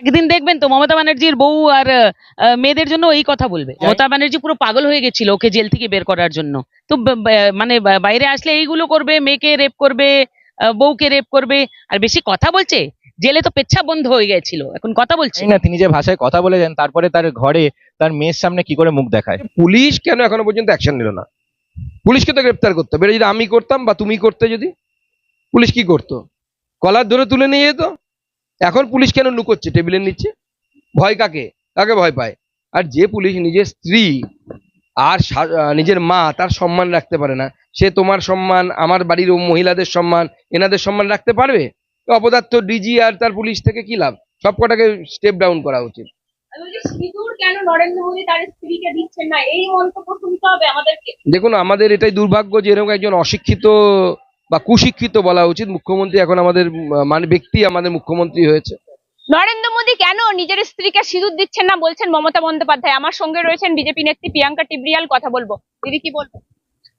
একদিন দেখবেন তো মমতা ব্যানার্জির বউ আর আহ, মেয়েদের জন্য এই কথা বলবে। মমতা ব্যানার্জি পুরো পাগল হয়ে গেছিল ওকে জেল থেকে বের করার জন্য। তো মানে বাইরে আসলে এইগুলো করবে মেয়েকে রেপ করবে আহ, বউকে রেপ করবে আর বেশি কথা বলছে জেলে তো পেচ্ছা বন্ধ হয়ে গেছিল। এখন কথা বলছে। না তিনি যে ভাষায় কথা বলেছেন তারপরে তার ঘরে তার মেয়ের সামনে কি করে মুখ দেখায়? পুলিশ কেন এখনও পর্যন্ত অ্যাকশন নিল না? পুলিশকে তো গ্রেপ্তার করতে হবে। যদি আমি করতাম বা তুমি করতে যদি পুলিশ কি করতো? কলার ধরে তুলে নিয়ে যেত? এখন পুলিশ কেন লুকোচ্ছে? টেবিলের নিচে? ভয় কাকে? কাকে ভয় পায়? আর যে পুলিশ নিজের স্ত্রী আর নিজের মা তার সম্মান রাখতে পারে না সে তোমার সম্মান আমার বাড়ির মহিলাদের সম্মান এনাদের সম্মান রাখতে পারবে? অপদার্থ ডিজি আর তার পুলিশ থেকে কি লাভ? সব কটাকে স্টেপ ডাউন করা উচিত। দেখুন আমাদের এটাই দুর্ভাগ্য যে এরকম একজন অশিক্ষিত বা কুশিক্ষিত বলা উচিত। মুখ্যমন্ত্রী এখন আমাদের মানে ব্যক্তি আমাদের মুখ্যমন্ত্রী হয়েছে। নরেন্দ্র মোদী কেন নিজের স্ত্রীকে সিঁদুর দিচ্ছেন না বলছেন মমতা বন্দ্যোপাধ্যায়? আমার সঙ্গে রয়েছেন বিজেপি নেত্রী প্রিয়াঙ্কা টিবরিয়াল কথা বলব। দিদি কি বলব?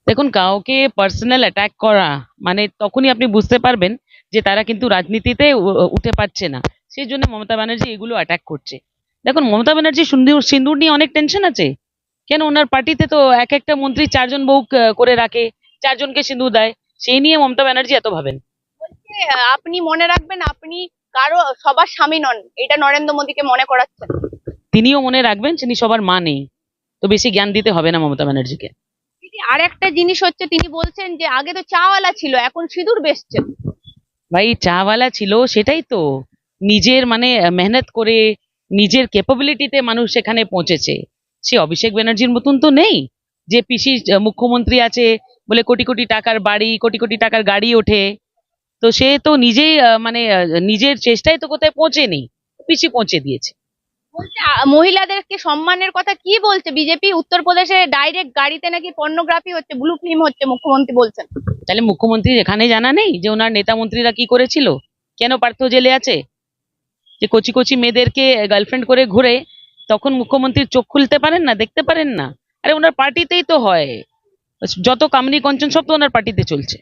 দেখুন কাউকে পার্সোনাল অ্যাটাক করা মানে তখনই আপনি বুঝতে পারবেন যে তারা কিন্তু রাজনীতিতে উঠে পাচ্ছে না। সেই জন্য মমতা ব্যানার্জি এগুলো অ্যাটাক করছে। দেখুন মমতা ব্যানার্জি সিন্দুর সিন্দুর নিয়ে অনেক টেনশন আছে। কেন ওনার পার্টিতে তো এক একটা মন্ত্রী চারজন বউ করে রাখে চারজনকে সিন্দুর দেয়। সেই নিয়ে মমতা ব্যানার্জি এত ভাবেন? আপনি মনে রাখবেন আপনি কারও সবার স্বামী নন এটা নরেন্দ্র মোদীকে মনে করাচ্ছেন। তিনিও মনে রাখবেন তিনি সবার মা নেই। তো বেশি জ্ঞান দিতে হবে না মমতা ব্যানার্জিকে। আর একটা জিনিস হচ্ছে তিনি বলছেন যে আগে তো চাওয়ালা ছিল এখন সিঁদুর বেচছেন। ভাই চাওয়ালা ছিল সেটাই তো। নিজের মানে মেহনত করে নিজের ক্যাপাবিলিটিতে মানুষ সেখানে পৌঁছেছে। সে অভিষেক ব্যানার্জির মতন তো নেই। যে পিসি মুখ্যমন্ত্রী আছে বলে কোটি কোটি টাকার বাড়ি কোটি কোটি টাকার গাড়ি ওঠে। তো সে তো নিজেই মানে নিজের চেষ্টায় তো কোথায় পৌঁছেনি পিসি পৌঁছে দিয়েছে। মহিলাদেরকে সম্মানের কথা কি বলছে? বিজেপি উত্তরপ্রদেশে ডাইরেক্ট গাড়িতে নাকি পর্নোগ্রাফি হচ্ছে ব্লু ফিল্ম হচ্ছে মুখ্যমন্ত্রী বলছেন। তাহলে মুখ্যমন্ত্রী এখানে জানা নেই যে ওনার নেতা মন্ত্রীরা কি করেছিল? কেন পার্থ জেলে আছে? যে কচি কচি মেয়েদেরকে গার্লফ্রেন্ড করে ঘুরে তখন মুখ্যমন্ত্রীর চোখ খুলতে পারেন না দেখতে পারেন না? আরে ওনার পার্টিতেই তো হয়। যত কামনি কঞ্চন সব তো ওনার পার্টিতে চলছে।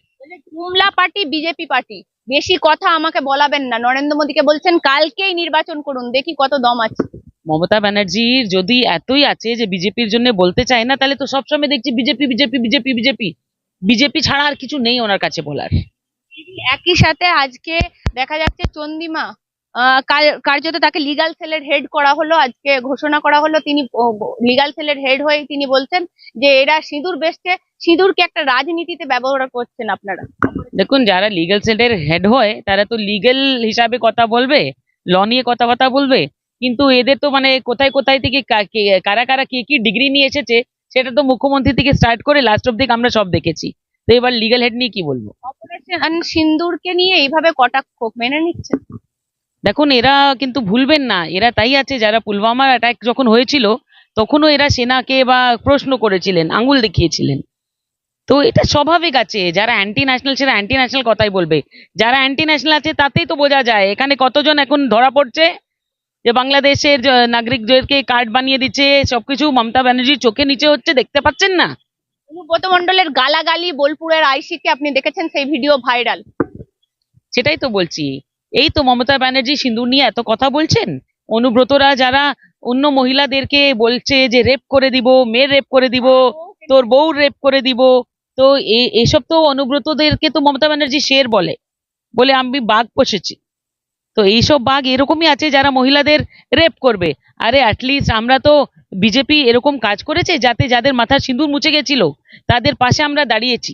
জুমলা পার্টি বিজেপি পার্টি। বেশি কথা আমাকে বলাবেন না। নরেন্দ্র মোদীকে বলছেন কালকেই নির্বাচন করুন দেখি কত দম আছে। মমতা ব্যানার্জির যদি এতই আছে যে বিজেপির জন্য বলতে চায় না তাহলে তো সবসময় দেখছি BJP BJP BJP BJP. BJP ছাড়া আর কিছু নেই ওনার কাছে বলার। একই সাথে আজকে দেখা যাচ্ছে চন্দিমা কার্যত তাকে লিগাল সেলের হেড করা হলো আজকে ঘোষণা করা হলো। তিনি লিগাল সেলের হেড হয়ে তিনি বলছেন যে এরা সিঁদুর বেচছে সিঁদুরকে একটা রাজনীতিতে ব্যবহার করছেন আপনারা। দেখুন যারা লিগ্যাল সেলের হেড হয় তারা তো লিগ্যাল হিসাবে কথা বলবে ল নিয়ে কথা কথাবার্তা বলবে। কিন্তু এদের তো মানে কোথায় কোথায় থেকে কারা কারা কি কি ডিগ্রি নিয়ে এসেছে সেটা তো মুখ্যমন্ত্রী থেকে স্টার্ট করে লাস্ট অব্দি আমরা সব দেখেছি। তো এবার লিগাল হেড নিয়ে কি বলব? অপারেশন সিন্দুরকে নিয়ে এইভাবে কটাক্ষ মেনে নিচ্ছেন? দেখুন এরা কিন্তু ভুলবেন না। এরা তাই আছে যারা পুলওয়ামার অ্যাটাক যখন হয়েছিল তখনও এরা সেনাকে বা প্রশ্ন করেছিলেন আঙ্গুল দেখিয়েছিলেন। তো এটা স্বাভাবিক আছে যারা অ্যান্টি ন্যাশনাল সেটা অ্যান্টি ন্যাশনাল কথাই বলবে। যারা অ্যান্টি ন্যাশনাল আছে তাতেই তো বোঝা যায় এখানে কতজন এখন ধরা পড়ছে? যে বাংলাদেশের নাগরিকদেরকে কার্ড বানিয়ে দিচ্ছে সবকিছু মমতা ব্যানার্জির চোখে নিচে হচ্ছে দেখতে পাচ্ছেন না? অনুব্রত মন্ডলের গালাগালি বোলপুরের আইসিকে আপনি দেখেছেন সেই ভিডিও ভাইরাল। সেটাই তো বলছি। এই তো মমতা ব্যানার্জি সিন্দুর নিয়ে এত কথা বলছেন? অনুব্রতরা যারা অন্য মহিলাদেরকে বলছে যে রেপ করে দিব, মেয়ের রেপ করে দিব, তোর বউ রেপ করে দিব, তো এসব তো অনুব্রতদেরকে তো মমতা ব্যানার্জি শের বলে বলে আমি বাঘ পোষেছি। তো এইসব বাঘ এরকমই আছে যারা মহিলাদের রেপ করবে। আরে অ্যাটলিস্ট আমরা তো বিজেপি এরকম কাজ করেছে যাতে যাদের মাথার সিঁদুর মুছে গেছিল, তাদের পাশে আমরা দাঁড়িয়েছি।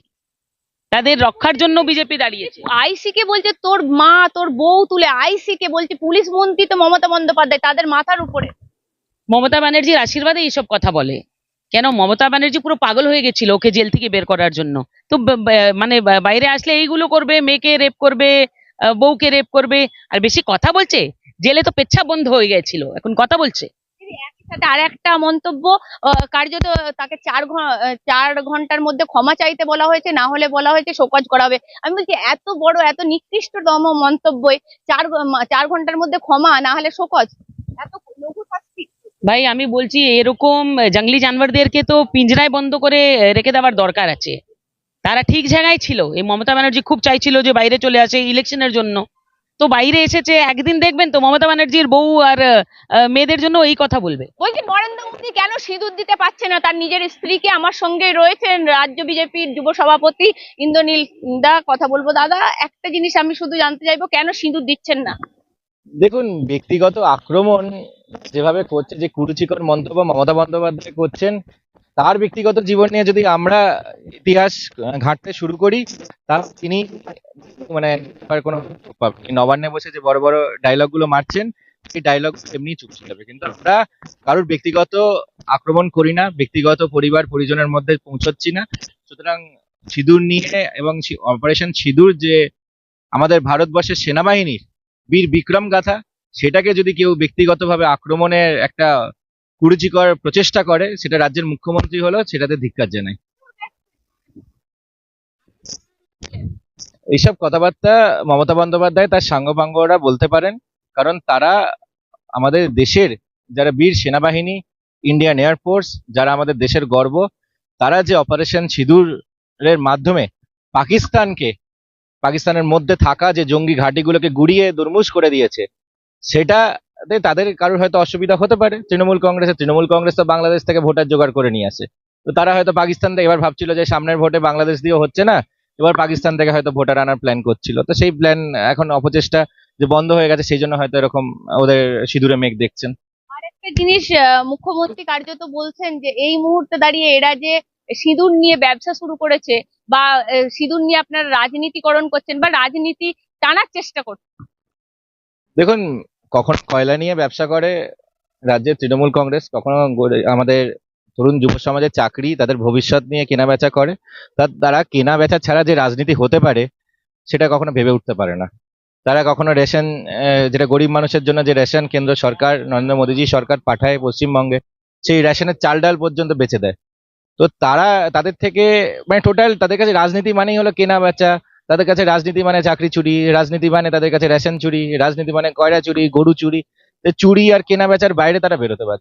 তাদের রক্ষার জন্য বিজেপি দাঁড়িয়েছে। আইসি কে বলছে তোর মা তোর বউ তুলে আইসি কে বলছে পুলিশ মন্ত্রী তো মমতা বন্দ্যোপাধ্যায় তাদের মাথার উপরে। মমতা ব্যানার্জির আশীর্বাদে এইসব কথা বলে। কেন? মমতা ব্যানার্জি পুরো পাগল হয়ে গেছিল ওকে জেল থেকে বের করার জন্য। তো মানে বাইরে আসলে এইগুলো করবে মেয়েকে রেপ করবে বউকে রেপ করবে। আর বেশি কথা বলছে? জেলে তো পেচ্ছা বন্ধ হয়ে গেছিল। এখন কথা বলছে। সাথে আর একটা মন্তব্য কার্যত তাকে চার চার ঘণ্টার মধ্যে ক্ষমা চাইতে বলা হয়েছে, না হলে বলা হয়েছে শোকজ করা হবে আমি বলছি, এত বড়, এত নিকৃষ্টতম মন্তব্যে চার চার ঘণ্টার মধ্যে ক্ষমা, না হলে শোকজ? এত লঘু শাস্তি। ভাই, আমি বলছি, এরকম জঙ্গলি জানোয়ারদেরকে তো পিঞ্জরায় বন্ধ করে রেখে দেওয়ার দরকার আছে। তারা ঠিক জায়গায় ছিল। এই মমতা ব্যানার্জি খুব চাইছিল যে বাইরে চলে আসে ইলেকশনের জন্য। তো বাইরে এসেছে একদিন দেখবেন তো মমতা ব্যানার্জির বউ আর আহ, মেয়েদের জন্য এই কথা বলবে। বলছি নরেন্দ্র মোদী কেন সিঁদুর দিতে পারছে না? তার নিজের স্ত্রীকে আমার সঙ্গে রয়েছেন রাজ্য বিজেপির যুব সভাপতি ইন্দ্রনীল দা। কথা বলব দাদা একটা জিনিস আমি শুধু জানতে চাইব কেন সিঁদুর দিচ্ছেন না? দেখুন ব্যক্তিগত আক্রমণ যেভাবে করছে যে কুরুচিকর মন্তব্য মমতা বন্দ্যোপাধ্যায় করছেন তার ব্যক্তিগত জীবন নিয়ে যদি আমরা ইতিহাস ঘাঁটতে শুরু করি তার তিনি মানে কোনো নবান্নে বসে যে বড় বড় ডায়লগগুলো মারছেন, সেই ডায়লগ এমনি চুপ যাবে কিন্তু আমরা কারোর ব্যক্তিগত আক্রমণ করি না, ব্যক্তিগত পরিবার, পরিজনের মধ্যে পৌঁছচ্ছি না। সুতরাং সিঁদুর নিয়ে এবং অপারেশন সিঁদুর যে আমাদের ভারতবর্ষের সেনাবাহিনীর বীর বিক্রম গাথা সেটাকে যদি কেউ ব্যক্তিগতভাবে আক্রমণের একটা কুরুচিকর প্রচেষ্টা করে, সেটা রাজ্যের মুখ্যমন্ত্রী হলো, সেটাতে ধিক্কার জানাই এইসব কথাবার্তা মমতা বন্দ্যোপাধ্যায়, তার সাঙ্গপাঙ্গরা বলতে পারেন, কারণ তারা আমাদের দেশের যারা বীর সেনাবাহিনী, ইন্ডিয়ান এয়ারফোর্স যারা আমাদের দেশের গর্ব, তারা যে অপারেশন সিঁদুরের মাধ্যমে পাকিস্তানকে, পাকিস্তানের মধ্যে থাকা যে জঙ্গি ঘাঁটিগুলোকে গুড়িয়ে, দুর্মুষ করে দিয়েছে, সেটা তাদের কারোর হয়তো অসুবিধা হতে পারে। তৃণমূল কংগ্রেসের তৃণমূল কংগ্রেস তো বাংলাদেশ থেকে ভোটার জোগাড় করে নিয়ে আসে। তো তারা হয়তো পাকিস্তান থেকে এবার ভাবছিল যে সামনের ভোটে বাংলাদেশ দিয়েও হচ্ছে না এবার পাকিস্তান থেকে হয়তো ভোটার আনার প্ল্যান করছিল। তো সেই প্ল্যান এখন অপচেষ্টা যে বন্ধ হয়ে গেছে সেই জন্য হয়তো এরকম ওদের সিঁদুরে মেঘ দেখছেন। একটা জিনিস মুখ্যমন্ত্রী কার্যত বলছেন যে এই মুহূর্তে দাঁড়িয়ে এরা যে সিঁদুর নিয়ে ব্যবসা শুরু করেছে বা সিঁদুর নিয়ে আপনারা রাজনীতিকরণ করছেন বা রাজনীতি টানার চেষ্টা করছেন। দেখুন কখন কয়লা নিয়ে ব্যবসা করে রাজ্যের তৃণমূল কংগ্রেস, কখনো আমাদের তরুণ যুব সমাজের চাকরি, তাদের ভবিষ্যৎ নিয়ে কেনা বেচা করে, তা- তারা কেনা বেচা ছাড়া যে রাজনীতি হতে পারে, সেটা কখনো ভেবে উঠতে পারে না। তারা কখনো রেশন যেটা গরিব মানুষের জন্য যে রেশন কেন্দ্র সরকার, নরেন্দ্র মোদীজি সরকার পাঠায় পশ্চিমবঙ্গে, সেই রেশনের চাল ডাল পর্যন্ত বেচে দেয়। তো তারা, তাদের থেকে মানে টোটাল তাদের কাছে রাজনীতি মানেই হলো কেনা বেচা তাদের কাছে রাজনীতি মানে চাকরি চুরি, রাজনীতি মানে তাদের কাছে রেশন চুরি, রাজনীতি মানে কয়রা চুরি, গরু চুরি চুরি আর কেনা বেচার বাইরে তারা বেরোতে পারছে।